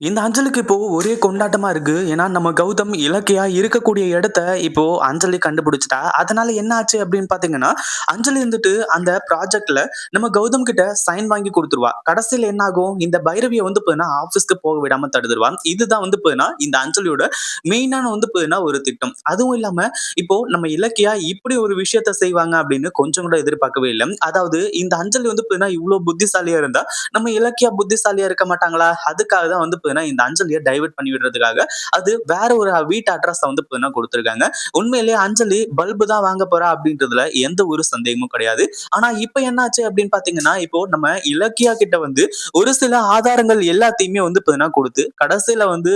இந்த அஞ்சலிக்கு இப்போ ஒரே கொண்டாட்டமா இருக்கு. ஏன்னா, நம்ம கௌதம் இலக்கியா இருக்கக்கூடிய இடத்த இப்போ அஞ்சலி கண்டுபிடிச்சிட்டா அதனால என்ன ஆச்சு அப்படின்னு பார்த்தீங்கன்னா, அஞ்சலி வந்துட்டு அந்த ப்ராஜெக்ட்ல நம்ம கௌதம் கிட்ட சைன் வாங்கி கொடுத்துருவா கடைசியில என்ன ஆகும்? இந்த பைரவியை வந்து பார்த்தீங்கன்னா, ஆஃபீஸ்க்கு போக விடாம தடுத்துருவா. இதுதான் வந்து பார்த்தீங்கன்னா, இந்த அஞ்சலியோட மெயினான வந்து பார்த்தீங்கன்னா ஒரு திட்டம். அதுவும் இல்லாம இப்போ நம்ம இலக்கியா இப்படி ஒரு விஷயத்த செய்வாங்க அப்படின்னு கொஞ்சம் கூட எதிர்பார்க்கவே இல்லை அதாவது இந்த அஞ்சலி வந்து பார்த்தீங்கன்னா, இவ்வளவு புத்திசாலியா இருந்தா, நம்ம இலக்கியா புத்திசாலியா இருக்க மாட்டாங்களா? அதுக்காக தான் வந்து பார்த்தீங்கன்னா, இந்த அஞ்சலியை டைவெர்ட் பண்ணி விடுறதுக்காக, அது வேற ஒரு வீட்டு அட்ரஸ் வந்து பார்த்தீங்கன்னா கொடுத்துருக்காங்க உண்மையிலேயே அஞ்சலி பல்பு தான் வாங்க போறா அப்படின்றதுல எந்த ஒரு சந்தேகமும் கிடையாது. ஆனா இப்ப என்னாச்சு அப்படின்னு பார்த்தீங்கன்னா, இப்போ நம்ம இலக்கியா கிட்ட வந்து ஒரு சில ஆதாரங்கள் எல்லாத்தையுமே வந்து பார்த்தீங்கன்னா கொடுத்து கடைசியில வந்து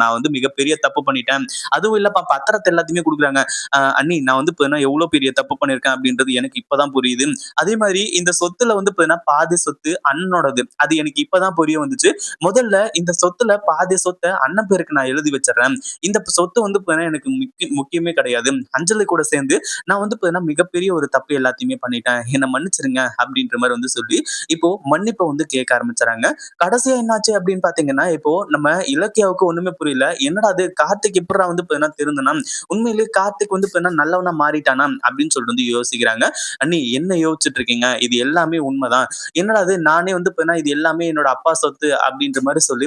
நான் வந்து மிகப்பெரிய தப்பு பண்ணிட்டேன். அதுவும் இல்லப்பா பத்திரத்தை எல்லாத்தையுமே கொடுக்குறாங்க அண்ணி நான் வந்து பார்த்தீங்கன்னா எவ்வளவு பெரிய தப்பு பண்ணியிருக்கேன் அப்படின்றது எனக்கு இப்பதான் புரியுது. அதே மாதிரி இந்த சொத்துல வந்து பார்த்தீங்கன்னா பாதி சொத்து அண்ணனோடது. அது எனக்கு இப்பதான் புரிய வந்துச்சு. முதல்ல இந்த சொத்துல பாதி சொத்தை அண்ணன் பேருக்கு நான் எழுதி வச்சிடறேன் இந்த சொத்து வந்து பார்த்தீங்கன்னா எனக்கு முக்கியமே கிடையாது. அஞ்சலி கூட சேர்ந்து நான் வந்து பார்த்தீங்கன்னா மிகப்பெரிய ஒரு தப்பு எல்லாத்தையுமே பண்ணிட்டேன். என்ன மன்னிச்சிருங்க அப்படின்ற மாதிரி வந்து சொல்லி, இப்போ மன்னிப்பை வந்து கேட்க ஆரம்பிச்சாங்க கடைசியா என்னாச்சு அப்படின்னு பார்த்தீங்கன்னா, இப்போ நம்ம இலக்கியாவுக்கு ஒண்ணுமே புரியல. என்னடா இது கார்த்திக் எப்படா வந்து திருந்தனா உண்மையிலேயே கார்த்திக் வந்து நல்லவனா மாறிட்டானா? அப்படின்னு சொல்லிட்டு வந்து யோசிக்கிறாங்க. அண்ணி என்ன யோசிச்சுட்டு இருக்கீங்க? இது எல்லாமே உண்மைதான் என்னடா இது நானே வந்து பார்த்தீங்கன்னா இது எல்லாமே என்னோட அப்பா சொத்து அப்படின்ற மாதிரி சொல்லி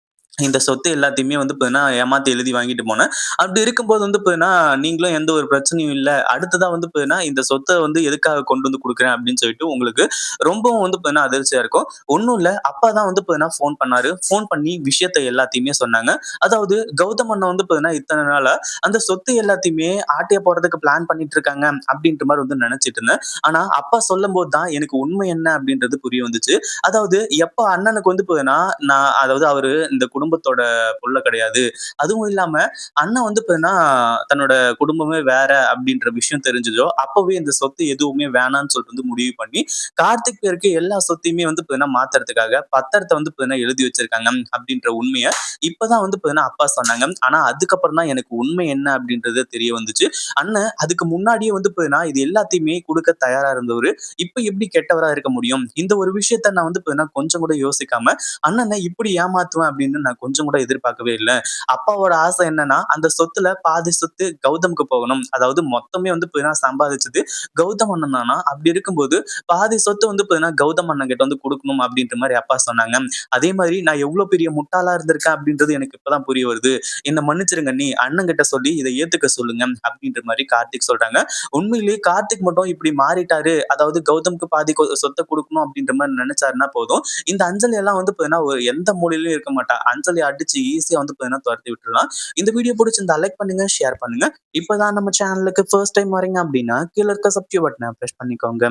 இந்த சொத்து எல்லாத்தையுமே வந்து பார்த்தீங்கன்னா, ஏமாத்தி எழுதி வாங்கிட்டு போனேன். அப்படி இருக்கும்போது வந்து பார்த்தீங்கன்னா, நீங்களும் எந்த ஒரு பிரச்சனையும் இல்லை அடுத்ததாக வந்து பார்த்தீங்கன்னா, இந்த சொத்தை வந்து எதுக்காக கொண்டு வந்து கொடுக்குறேன் அப்படின்னு சொல்லிட்டு உங்களுக்கு ரொம்பவும் வந்து பார்த்தீங்கன்னா அதிர்ச்சியா இருக்கும். ஒன்றும் இல்லை அப்பா தான் வந்து பார்த்தீங்கன்னா ஃபோன் பண்ணாரு. ஃபோன் பண்ணி விஷயத்த எல்லாத்தையுமே சொன்னாங்க. அதாவது கௌதம் அண்ணன் வந்து பார்த்தீங்கன்னா, இத்தனை நாளா அந்த சொத்து எல்லாத்தையுமே ஆட்டைய போடுறதுக்கு பிளான் பண்ணிட்டு இருக்காங்க அப்படின்ற மாதிரி வந்து நினைச்சிட்டு இருந்தேன். ஆனா அப்பா சொல்லும்போது தான் எனக்கு உண்மை என்ன அப்படின்றது புரிய வந்துச்சு. அதாவது எப்ப அண்ணனுக்கு வந்து பார்த்தீங்கன்னா, நான் அதாவது அவரு இந்த குடும்பத்தோட புள்ள கிடையாது. அதுவும் இல்லாம அண்ணன் வந்து பார்த்தீங்கன்னா, தன்னோட குடும்பமே வேற அப்படின்ற விஷயம் தெரிஞ்சதோ, அப்பவே இந்த சொத்து எதுவுமே வேணாம்னு சொல்லிட்டு வந்து முடிவு பண்ணி, கார்த்திக் பேருக்கு எல்லா சொத்தையுமே வந்து பார்த்தீங்கன்னா மாத்துறதுக்காக பத்திரத்தை வந்து பார்த்தீங்கன்னா எழுதி வச்சிருக்காங்க அப்படின்ற உண்மையை இப்பதான் வந்து பார்த்தீங்கன்னா அப்பா சொன்னாங்க. ஆனா அதுக்கப்புறம் தான் எனக்கு உண்மை என்ன அப்படின்றது தெரிய வந்துச்சு. அண்ணன் அதுக்கு முன்னாடியே வந்து பார்த்தீங்கன்னா, இது எல்லாத்தையுமே கொடுக்க தயாரா இருந்தவர் இப்ப எப்படி கெட்டவரா இருக்க முடியும்? இந்த ஒரு விஷயத்த நான் வந்து பார்த்தீங்கன்னா கொஞ்சம் கூட யோசிக்காம, அண்ணனை இப்படி ஏமாத்துவேன் அப்படின்னு நான் கொஞ்சம் கூட எதிர்பார்க்கவே இல்ல. அப்பாவோட ஆசை என்னன்னா, அந்த சொத்துல பாதி சொத்து கௌதம்க்கு போகணும். அதாவது மொத்தமே வந்து பார்த்தீங்கன்னா சம்பாதிச்சது கௌதம் அண்ணன் தானா. அப்படி இருக்கும்போது பாதி சொத்து வந்து பார்த்தீங்கன்னா கௌதம் அண்ணன் கிட்ட வந்து கொடுக்கணும் அப்படின்ற மாதிரி அப்பா சொன்னாங்க. அதே மாதிரி நான் எவ்வளவு பெரிய முட்டாளா இருந்திருக்கேன் அப்படின்றது எனக்கு இப்பதான் புரிய வருது. என்ன மன்னிச்சிருங்க நீ அண்ணன் கிட்ட சொல்லி இதை ஏத்துக்க சொல்லுங்க அப்படின்ற மாதிரி கார்த்திக் சொல்றாங்க. உண்மையிலேயே கார்த்திக் மட்டும் இப்படி மாறிட்டாரு. அதாவது கௌதம்க்கு பாதி சொத்தை கொடுக்கணும் அப்படின்ற மாதிரி நினைச்சாருன்னா போதும். இந்த அஞ்சலி எல்லாம் வந்து பார்த்தீங்கன்னா, எந்த மூலையிலும் இருக்க மாட்டா. அஞ்சலிய அடிச்சு ஈஸியா வந்து பார்த்தீங்கன்னா தொரத்தி விட்டுறலாம். இந்த வீடியோ பிடிச்சிருந்தா லைக் பண்ணுங்க, ஷேர் பண்ணுங்க. இப்பதான் நம்ம சேனலுக்கு ஃபர்ஸ்ட் டைம் வரீங்க அப்படின்னா, கீழ இருக்க சப்ஸ்கிரைப் பட்டனை ப்ரெஸ் பண்ணிக்கோங்க.